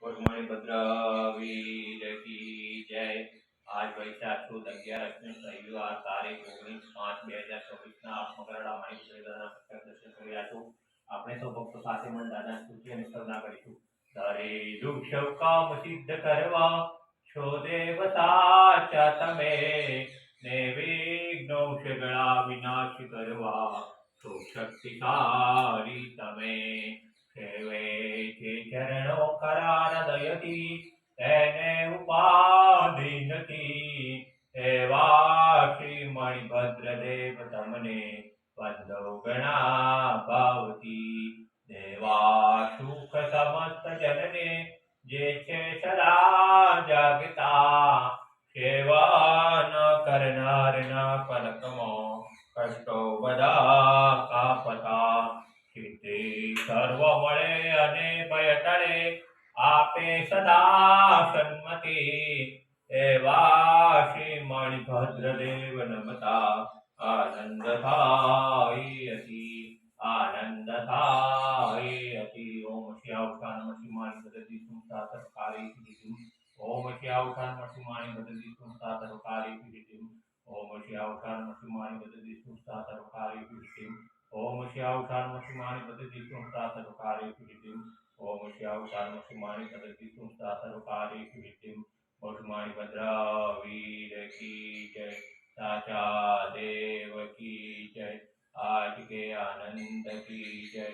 કોટમણી ભદ્ર કી જય. આજ વૈશાખ સુદ રવિવાર તારીખ ઓગણીસ પાંચ બે હજાર ચોવીસના આત્મકરડા માહિતી દર્શન કર્યા છું. આપણે સૌ ભક્તો સાથે મન દાદા સ્તુતિ અને સ્તવના કરીશું. તારે દુઃખ કામ સિદ્ધ કરવા, છો દેવ સાચા તમે ને વિઘ્નો ગળા વિનાશ કરવા. છો શક્તિકારી તમે સેવે છે કરાર દયતી તેને ઉપાધિ નથી એવા શ્રી મણિભદ્ર દેવ તમને વંદો ગણા ભાવતી. દેવા સુખ સમસ્ત જનને, જે છે સદા જાગતા. સેવા ન કરનાર ના કલકમાં, કષ્ટો બધા કાપતા. સર્વ મળે અને ભય ટળે. આપે સદા સન્મતિ, એવા શ્રી મણિભદ્ર દેવ નમતા આનંદ થાય અતિ, આનંદ થાય અતિ. ઓમ શ્યાવકાન મસિમાની બદતી સુમતા સિદ્ધિ ઓમ શ્યાવકાન મસિમાની બદતી સુમતા સિદ્ધિ ઓમ શ્યાવકાન મસિમાની બદતી સુમતા તત્કારી સિદ્ધિ ઓમ શ્યાવકાન મસિમાની બદતી સુમતા તત્કારી સિદ્ધિ ઓમ શ્યાવકાન મસિમાની બદતી સુમતા તત્કારી સિદ્ધિ બહુમાની ભદ્ર વીર કી જય સાચા દેવ કી જય આજ કે આનંદ કી જય